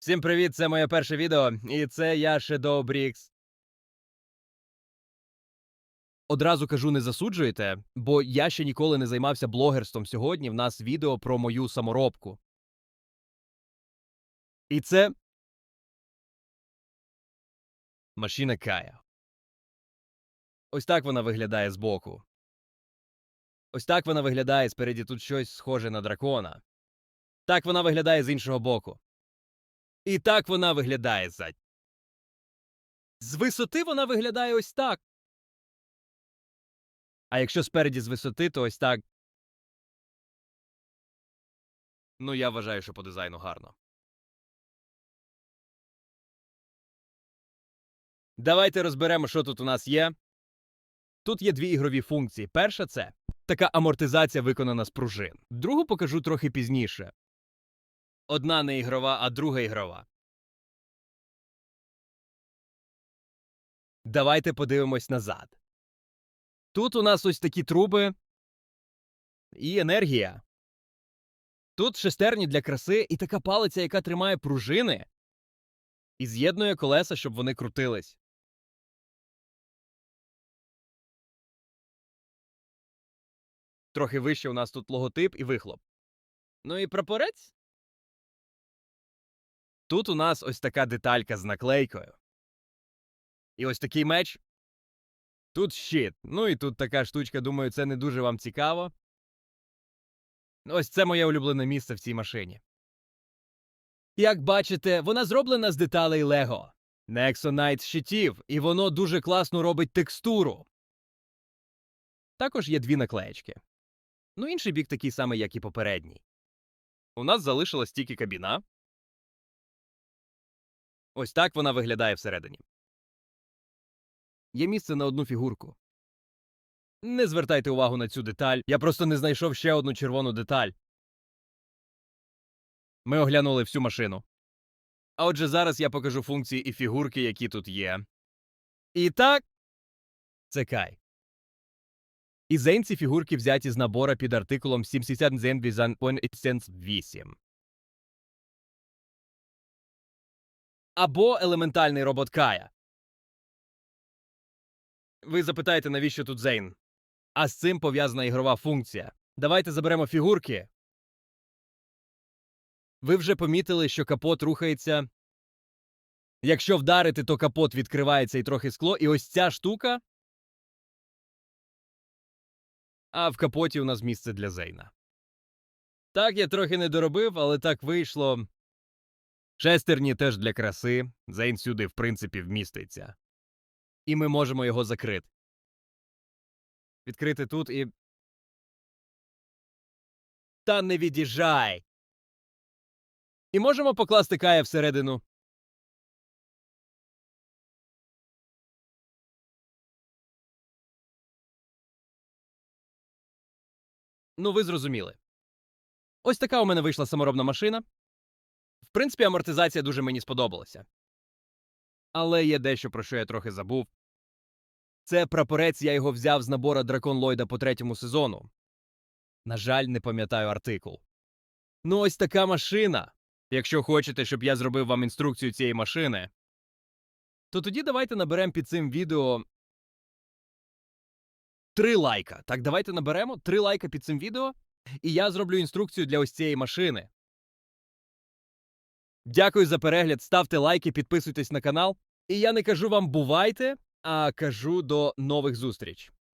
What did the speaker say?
Всім привіт! Це моє перше відео, і це я Shadow Bricks. Одразу кажу, не засуджуйте, бо я ще ніколи не займався блогерством. Сьогодні в нас відео про мою саморобку. І це машина Кая. Ось так вона виглядає збоку. Ось так вона виглядає спереді тут щось схоже на дракона. Так вона виглядає з іншого боку. І так вона виглядає ззадь. З висоти вона виглядає ось так. А якщо спереді з висоти, то ось так. Ну, я вважаю, що по дизайну гарно. Давайте розберемо, що тут у нас є. Тут є дві ігрові функції. Перша це така амортизація виконана з пружин. Другу покажу трохи пізніше. Одна не ігрова, а друга ігрова. Давайте подивимось назад. Тут у нас ось такі труби і енергія. Тут шестерні для краси і така палиця, яка тримає пружини і з'єднує колеса, щоб вони крутились. Трохи вище у нас тут логотип і вихлоп. Ну і прапорець. Тут у нас ось така деталька з наклейкою. І ось такий меч. Тут щит. Ну і тут така штучка, думаю, це не дуже вам цікаво. Ось це моє улюблене місце в цій машині. Як бачите, вона зроблена з деталей Лего. Nexonite щитів, і воно дуже класно робить текстуру. Також є дві наклеєчки. Ну, інший бік такий самий, як і попередній. У нас залишилась тільки кабіна. Ось так вона виглядає всередині. Є місце на одну фігурку. Не звертайте увагу на цю деталь. Я просто не знайшов ще одну червону деталь. Ми оглянули всю машину. А отже, зараз я покажу функції і фігурки, які тут є. І так, це Кай. І зень ці фігурки взяті з набора під артикулом 70 Zen Vision Essence 8. Або елементальний робот Кая. Ви запитаєте, навіщо тут Зейн? А з цим пов'язана ігрова функція. Давайте заберемо фігурки. Ви вже помітили, що капот рухається. Якщо вдарити, то капот відкривається і трохи скло, і ось ця штука. А в капоті у нас місце для Зейна. Так, я трохи не доробив, але так вийшло. Шестерні теж для краси. Зейн сюди, в принципі, вміститься. І ми можемо його закрити. Відкрити тут і. Та не від'їжджай. І можемо покласти кая всередину. Ну, ви зрозуміли. Ось така у мене вийшла саморобна машина. В принципі, амортизація дуже мені сподобалася. Але є дещо, про що я трохи забув. Це прапорець, я його взяв з набора Дракон Ллойда по третьому сезону. На жаль, не пам'ятаю артикул. Ну, ось така машина. Якщо хочете, щоб я зробив вам інструкцію цієї машини, то тоді давайте наберемо під цим відео три лайка. Так, давайте наберемо три лайка під цим відео, і я зроблю інструкцію для ось цієї машини. Дякую за перегляд. Ставте лайки, підписуйтесь на канал. І я не кажу вам бувайте, а кажу до нових зустріч.